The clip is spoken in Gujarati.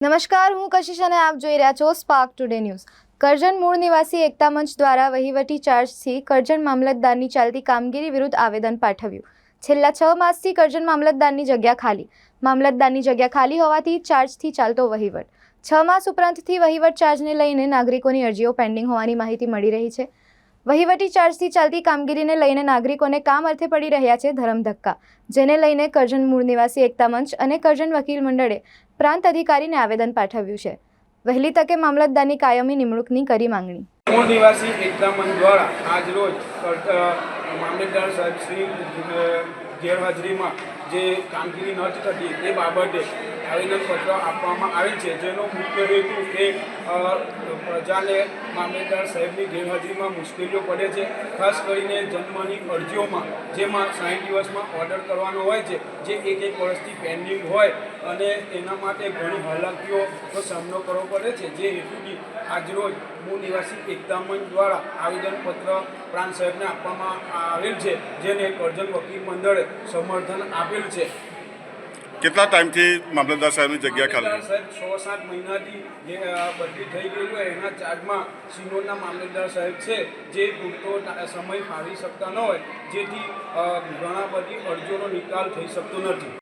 નમસ્કાર, હું કશિશ અને આપ જોઈ રહ્યા છો સ્પાર્ક ટુડે ન્યૂઝ કરજણ મૂળ નિવાસી એકતા મંચ દ્વારા વહીવટી ચાર્જથી કરજણ મામલતદારની ચાલતી કામગીરી વિરુદ્ધ આવેદન પાઠવ્યું. છેલ્લા છ માસથી કરજણ મામલતદારની જગ્યા ખાલી. મામલતદારની જગ્યા ખાલી હોવાથી ચાર્જથી ચાલતો વહીવટ. છ માસ ઉપરાંતથી વહીવટ ચાર્જને લઈને નાગરિકોની અરજીઓ પેન્ડિંગ હોવાની માહિતી મળી રહી છે. વહીવટી ચાર્જથી ચાલતી કામગીરીને લઈને નાગરિકોને કામ અર્થે પડી રહ્યા છે ધરમધક્કા, જેને લઈને કરજણ મૂળ નિવાસી એકતા મંચ અને કરજણ વકીલ મંડળે પ્રાંત અધિકારીને આવેદન પાઠવ્યું છે. વહેલી તકે મામલતદારની કાયમી નિમણૂકની કરી માંગણી. મૂળ નિવાસી એકતા મંચ દ્વારા આજરોજ મામલતદાર સાહેબ શ્રી ગેરહાજરીમાં જે કામગીરી ન થતી, તે બાબતે આવેદનપત્ર આપવામાં આવેલ છે. જેનો મુખ્ય હેતુ કે પ્રજાને મામલેદાર સાહેબની ગેરહાજરીમાં મુશ્કેલીઓ પડે છે. ખાસ કરીને જન્મની અરજીઓમાં, જેમાં સાઠ દિવસમાં ઓર્ડર કરવાનો હોય છે, જે એક એક વર્ષથી પેન્ડિંગ હોય અને એના માટે ઘણી હાલાકીઓનો સામનો કરવો પડે છે. જે હેતુથી આજરોજ મૂળ નિવાસી એકતા દ્વારા આવેદનપત્ર પ્રાંત સાહેબને આપવામાં આવેલ છે, જેને કરજણ વકીલ મંડળે સમર્થન આપેલ છે? કેટલા ટાઈમથી મામલતદાર સાહેબની જગ્યા ખાલી? સાહેબ છ સાત મહિનાથી જે બદલી થઈ ગયું હોય એના ચાર્જમાં સિનોરના મામલતદાર સાહેબ છે જે પૂરતો સમય ફાળવી શકતા ન હોય જેથી ઘણા બધી અરજીઓનો નિકાલ થઈ શકતો નથી.